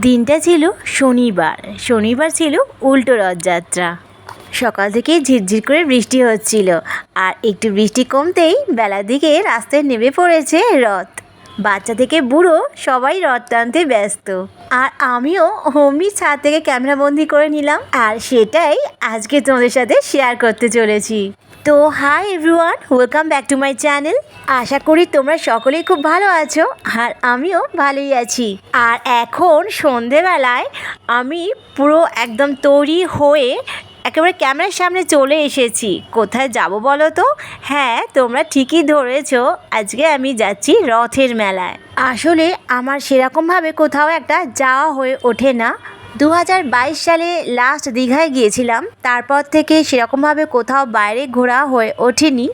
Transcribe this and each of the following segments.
দিনটা ছিল শনিবার। শনিবার ছিল উল্টো রথযাত্রা। সকাল থেকে ঝিরঝির করে বৃষ্টি হচ্ছিল। আর একটু বৃষ্টি কমতেই বেলার দিকে রাস্তায় নেমে পড়েছে রথ। বাচ্চা থেকে বুড়ো সবাই রথ টানতে ব্যস্ত। আর আমিও হোমি ছাদ থেকে ক্যামেরাবন্দি করে নিলাম। আর সেটাই আজকে তোমাদের সাথে শেয়ার করতে চলেছি। তো hi everyone welcome back to my channel আশা করি তোমরা সকলেই খুব ভালো আছো, আর আমিও ভালোই আছি। আর এখন সন্ধেবেলায় আমি পুরো একদম তৈরি হয়ে একেবারে ক্যামেরার সামনে চলে এসেছি। কোথায় যাব বলো তো? হ্যাঁ তোমরা ঠিকই ধরেছ, আজকে আমি যাচ্ছি রথের মেলায়। আসলে আমার সেরকমভাবে কোথাও একটা যাওয়া হয়ে ওঠে না। দু হাজার বাইশ সালে লাস্ট দীঘায় গিয়েছিলাম, তারপর থেকে সেরকমভাবে কোথাও বাইরে ঘোরা হয়ে ওঠেনি।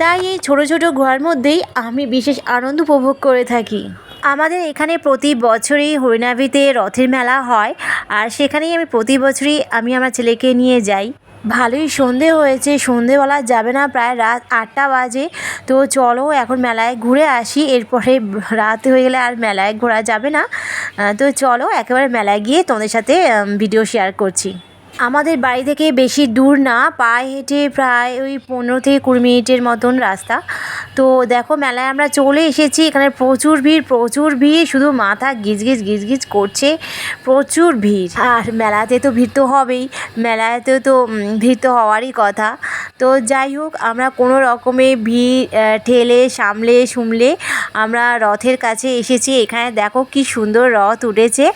তাই এই ছোটো ছোটো ঘোরার মধ্যেই আমি বিশেষ আনন্দ উপভোগ করে থাকি। আমাদের এখানে প্রতি বছরই হরিণাভিতে রথের মেলা হয়, আর সেখানেই আমি প্রতি বছরই আমি আমার ছেলেকে নিয়ে যাই। ভালোই সন্ধে হয়েছে, সন্ধেবেলা যাবে না, প্রায় রাত আটটা বাজে। তো চলো এখন মেলায় ঘুরে আসি, এরপরে রাত হয়ে গেলে আর মেলায় ঘোরা যাবে না। তো চলো একেবারে মেলায় গিয়ে তোমাদের সাথে ভিডিও শেয়ার করছি। আমাদের বাড়ি থেকে বেশি দূর না, পায়ে হেঁটে প্রায় ওই পনেরো থেকে কুড়ি মিনিটের মতন রাস্তা। তো দেখো মেলায় আমরা চলে এসেছি, এখানে প্রচুর ভিড় প্রচুর ভিড়, শুধু মাথা গিজগিজ গিজগিজ করছে, প্রচুর ভিড়। আর মেলাতে তো ভিড় তো হবেই, মেলাতে তো ভিড় তো হওয়ারই কথা। তো যাই হোক, আমরা কোনো রকমে ভিড় ঠেলে, সামলে, সুমলে আমরা রথের কাছে এসেছি। এখানে দেখো কি সুন্দর রথ উঠেছে,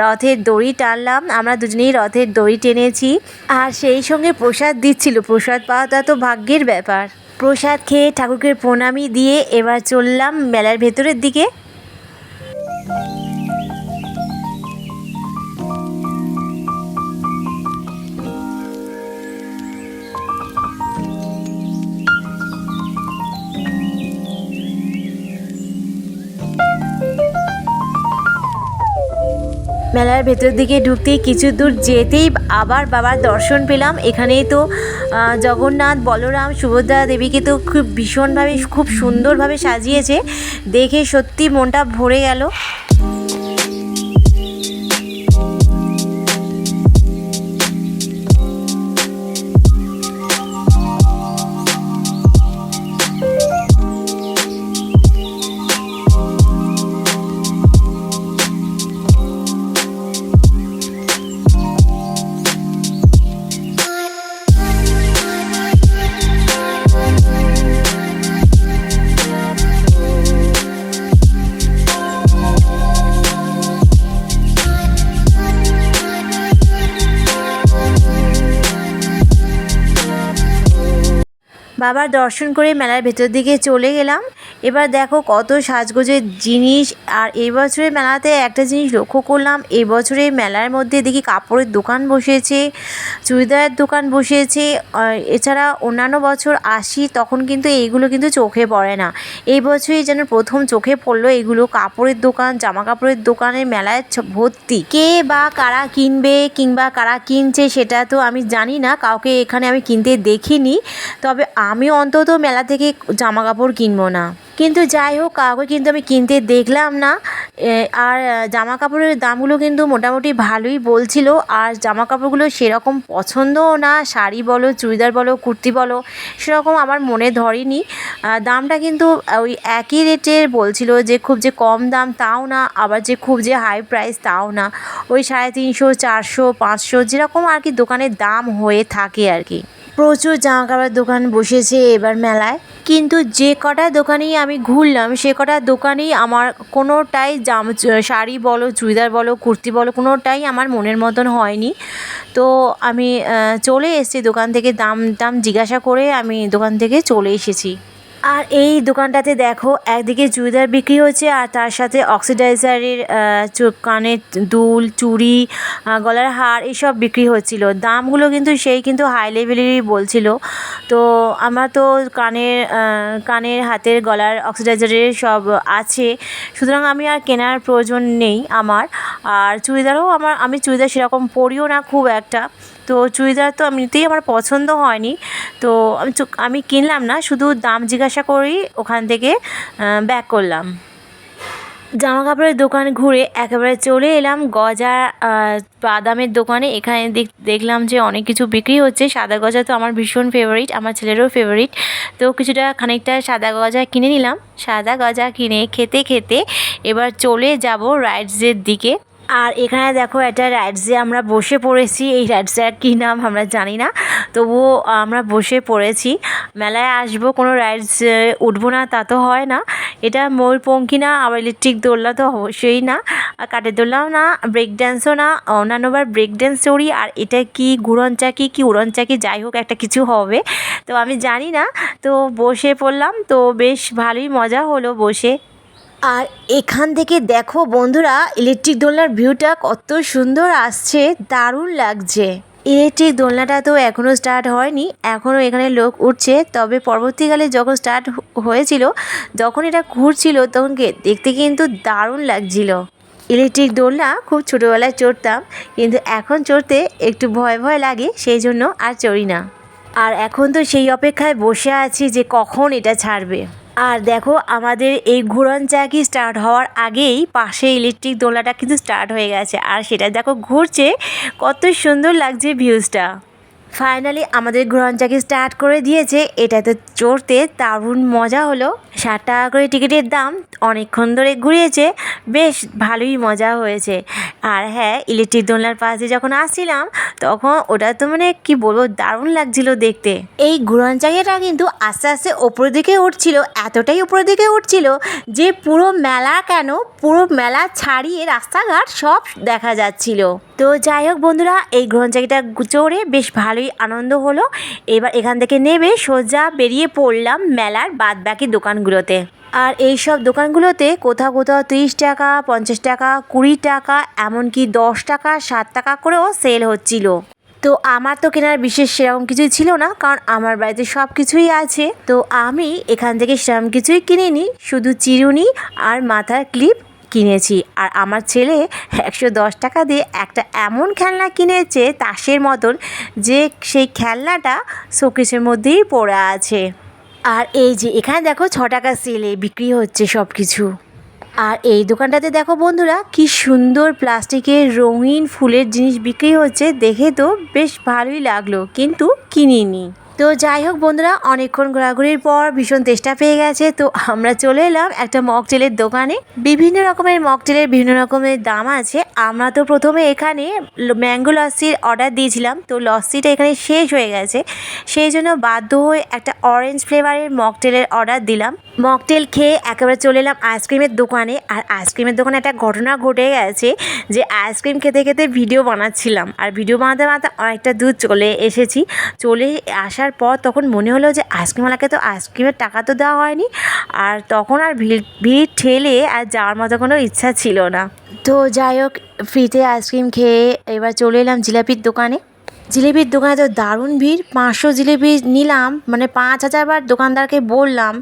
রথের দড়ি টানলাম, আমরা দুজনেই রথের দড়ি টেনেছি আর সেই সঙ্গে প্রসাদ দিচ্ছিল। প্রসাদ পাওয়াটা তো ভাগ্যের ব্যাপার। প্রসাদ খেয়ে ঠাকুরকে প্রণামী দিয়ে এবার চললাম মেলার ভেতরের দিকে। মেলার ভেতর দিকে ঢুকতেই কিছু দূর যেতেই আবার বাবার দর্শন পেলাম। এখানেই তো জগন্নাথ, বলরাম, সুভদ্রা দেবীকে তো খুব ভীষণভাবে, খুব সুন্দরভাবে সাজিয়েছে। দেখে সত্যি মনটা ভরে গেল। বাবার দর্শন করে মেলার ভেতর দিকে চলে গেলাম। এবার দেখো কত সাজগোজের জিনিস। আর এই বছরের মেলাতে একটা জিনিস লক্ষ্য করলাম, এই বছরের মেলার মধ্যে দেখি কাপড়ের দোকান বসেছে, চুড়িদারের দোকান বসেছে। এছাড়া অন্যান্য বছর আসি, তখন কিন্তু এইগুলো কিন্তু চোখে পড়ে না। এই বছরই যেন প্রথম চোখে পড়ল এগুলো কাপড়ের দোকান জামা কাপড়ের দোকানের মেলায় ভর্তি। কে বা কারা কিনবে কিংবা কারা কিনছে সেটা তো আমি জানি না, কাউকে এখানে আমি কিনতে দেখিনি। তবে আমি অন্তত মেলা থেকে জামা কাপড় কিনবো না। কিন্তু যাই হোক, কাউকে কিন্তু আমি কিনতে দেখলাম না। আর জামা কাপড়ের দামগুলো কিন্তু মোটামুটি ভালোই বলছিল। আর জামা কাপড়গুলো সেরকম পছন্দও না। শাড়ি বলো, চুড়িদার বলো, কুর্তি বলো, সেরকম আমার মনে ধরেনি। দামটা কিন্তু ওই একই রেটের বলছিল যে খুব যে কম দাম তাও না, আবার যে খুব যে হাই প্রাইস তাও না। ওই সাড়ে তিনশো, চারশো, পাঁচশো যেরকম আর কি দোকানের দাম হয়ে থাকে আর কি। প্রচুর জামা কাপড়ের দোকান বসেছে এবার মেলায়। কিন্তু যে কটা দোকানেই আমি ঘুরলাম, সে কটা দোকানেই আমার কোনোটাই জাম, শাড়ি বলো, চুড়িদার বলো, কুর্তি বলো, কোনোটাই আমার মনের মতন হয়নি। তো আমি চলে এসেছি দোকান থেকে, দাম দাম জিজ্ঞাসা করে আমি দোকান থেকে চলে এসেছি। আর এই দোকানটাতে দেখো, একদিকে চুড়িদার বিক্রি হচ্ছে আর তার সাথে অক্সিডাইজারের কানের দুল, চুড়ি গলার হার এসব বিক্রি হচ্ছিল। দামগুলো কিন্তু সেই কিন্তু হাই লেভেলেরই বলছিল। তো আমার তো কানের কানের, হাতের, গলার অক্সিডাইজারের সব আছে। সুতরাং আমি আর কেনার প্রয়োজন নেই আমার। আর চুড়িদারও আমার, আমি চুড়িদার সেরকম পরিও না খুব একটা। তো চুড়িদার তো এমনিতেই আমার পছন্দ হয়নি। তো আমি আমি কিনলাম না, শুধু দাম জিজ্ঞাসা করেই ওখান থেকে ব্যাক করলাম। জামা কাপড়ের দোকান ঘুরে একেবারে চলে এলাম। গজা বাদামের দোকানে। এখানে দেখ- দেখলাম যে অনেক কিছু বিক্রি হচ্ছে। সাদা গজা তো আমার ভীষণ ফেভারিট আমার ছেলেরও ফেভারিট তো কিছুটা খানিকটা সাদা গজা কিনে নিলাম। সাদা গজা কিনে খেতে খেতে এবার চলে যাব রাইডসের দিকে। আর এখানে দেখো একটা রাইডসে আমরা বসে পড়েছি। এই রাইডসের কী নাম আমরা জানি না। তবুও আমরা বসে পড়েছি। মেলায় আসব, কোনো রাইডস উঠবো না, তা তো হয় না। এটা ময়ূরপঙ্খী না, আবার ইলেকট্রিক দোলনা তো অবশ্যই না। আর কাঠের দোলনাও না ব্রেক ড্যান্সও না। অন্যান্যবার ব্রেক ড্যান্স চড়ি, আর এটা কি ঘুরন চাকি কি উড়ন চাকি যাই হোক, একটা কিছু হবে। তো আমি জানি না। তো বসে পড়লাম, তো বেশ ভালোই মজা হলো বসে। আর এখান থেকে দেখো বন্ধুরা ইলেকট্রিক দোলনার ভিউটা কত সুন্দর আসছে, দারুণ লাগছে। ইলেকট্রিক দোলনাটা তো এখনও স্টার্ট হয়নি এখনও এখানে লোক উঠছে। তবে পরবর্তীকালে যখন স্টার্ট হয়েছিল, যখন এটা ঘুরছিল, তখন দেখতে কিন্তু দারুণ লাগছিল। ইলেকট্রিক দোলনা, খুব ছোটোবেলায় চড়তাম, কিন্তু এখন চড়তে একটু ভয় ভয় লাগে, সেই জন্য আর চড়ি না। আর এখন তো সেই অপেক্ষায় বসে আছি যে কখন এটা ছাড়বে। আর দেখো আমাদের এই ঘুরন চাকি স্টার্ট হওয়ার আগেই পাশে ইলেকট্রিক দোলাটা কিন্তু স্টার্ট হয়ে গেছে। আর সেটা দেখো ঘুরছে, কত সুন্দর লাগছে ভিউজটা ফাইনালি আমাদের ঘুরন চাকি স্টার্ট করে দিয়েছে। এটাতে চড়তে দারুণ মজা হলো। ষাট টাকা করে টিকিটের দাম অনেকক্ষণ ধরে ঘুরিয়েছে। বেশ ভালোই মজা হয়েছে। আর হ্যাঁ ইলেকট্রিক দোলনার পাশে যখন আসছিলাম, তখন ওটা তো মানে কি বলব, দারুণ লাগছিল দেখতে। এই ঘুরন চাকিটা কিন্তু আস্তে আস্তে ওপরের দিকে উঠছিল, এতটাই উপরের দিকে উঠছিল যে পুরো মেলা কেন, পুরো মেলা ছাড়িয়ে রাস্তাঘাট সব দেখা যাচ্ছিল। তো যাই হোক বন্ধুরা, এই ঘুরন চাকিটা চড়ে বেশ ভালোই আনন্দ হলো। এবার এখান থেকে নেমে সোজা বেরিয়ে পড়লাম মেলার বাদবাকি দোকানগুলোতে। আর এই সব দোকানগুলোতে কোথাও কোথাও তিরিশ টাকা, পঞ্চাশ টাকা, কুড়ি টাকা, এমনকি দশ টাকা সাত টাকা করেও সেল হচ্ছিল। তো আমার তো কেনার বিশেষ সেরকম কিছুই ছিল না, কারণ আমার বাড়িতে সব কিছুই আছে। তো আমি এখান থেকে সেরকম কিছুই কিনিনি, শুধু চিরুনি আর মাথার ক্লিপ কিনেছি। আর আমার ছেলে একশো দশ টাকা দিয়ে একটা এমন খেলনা কিনেছে তাসের মতন যে সেই খেলনাটা শোকেসের মধ্যেই পড়ে আছে। আর এই যে এখানে দেখো ছ টাকা সেলে বিক্রি হচ্ছে সব কিছু আর এই দোকানটাতে দেখো বন্ধুরা কি সুন্দর প্লাস্টিকের রঙিন ফুলের জিনিস বিক্রি হচ্ছে। দেখে তো বেশ ভালোই লাগল, কিন্তু কিনিনি। তো যাই হোক বন্ধুরা, অনেকক্ষণ ঘোরাঘুরির পর ভীষণ তেষ্টা পেয়ে গেছে। তো আমরা চলে এলাম একটা মকটেলের দোকানে। বিভিন্ন রকমের মকটেলের বিভিন্ন রকমের দাম আছে। আমরা তো প্রথমে এখানে ম্যাঙ্গো লস্যির অর্ডার দিয়েছিলাম। তো লস্যিটা এখানে শেষ হয়ে গেছে। সেই জন্য বাধ্য হয়ে একটা অরেঞ্জ ফ্লেভারের মকটেলের অর্ডার দিলাম। মকটেল খেয়ে একেবারে চলে এলাম আইসক্রিমের দোকানে। আর আইসক্রিমের দোকানে একটা ঘটনা ঘটে গেছে যে আইসক্রিম খেতে খেতে ভিডিও বানাচ্ছিলাম। আর ভিডিও বানাতে বানাতে অনেকটা দূর চলে এসেছি। চলে আসার পর তখন মনে হলো যে আইসক্রিমওয়ালাকে তো আইসক্রিমের টাকা তো দেওয়া হয়নি। আর তখন আর ভিড় ভিড় ঠেলে আর যাওয়ার মতো কোনো ইচ্ছা ছিল না। তো যাই হোক ফ্রিতে আইসক্রিম খেয়ে এবার চলে এলাম জিলাপির দোকানে। জিলিপির দোকানে তো দারুণ ভিড়। পাঁচশো জিলিপি নিলাম মানে পাঁচ হাজারবার দোকানদারকে বললাম,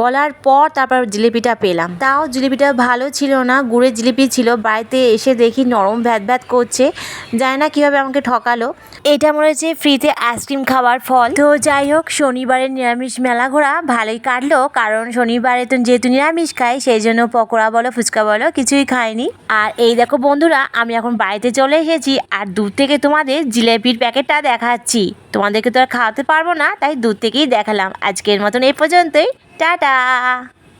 বলার পর তারপর জিলিপিটা পেলাম। তাও জিলিপিটা ভালো ছিল না, গুড়ের জিলিপি ছিল। বাড়িতে এসে দেখি নরম ভ্যাত ভ্যাত করছে, জানি না কীভাবে আমাকে ঠকালো। এটা মনে হচ্ছে ফ্রিতে আইসক্রিম খাওয়ার ফল। তো যাই হোক, শনিবারের নিরামিষ মেলা ঘোরা ভালোই কাটলো, কারণ শনিবারে তো যেহেতু নিরামিষ খাই, সেই জন্য পকোড়া বলো, ফুচকা বলো, কিছুই খাইনি। আর এই দেখো বন্ধুরা, আমি এখন বাড়িতে চলে এসেছি, আর দূর থেকে তোমাদের জিলেপির প্যাকেটটা দেখাচ্ছি। তোমাদেরকে তো আর খাওয়াতে পারব না, তাই দূর থেকেই দেখালাম। আজকের মতন এ পর্যন্তই। টাটা!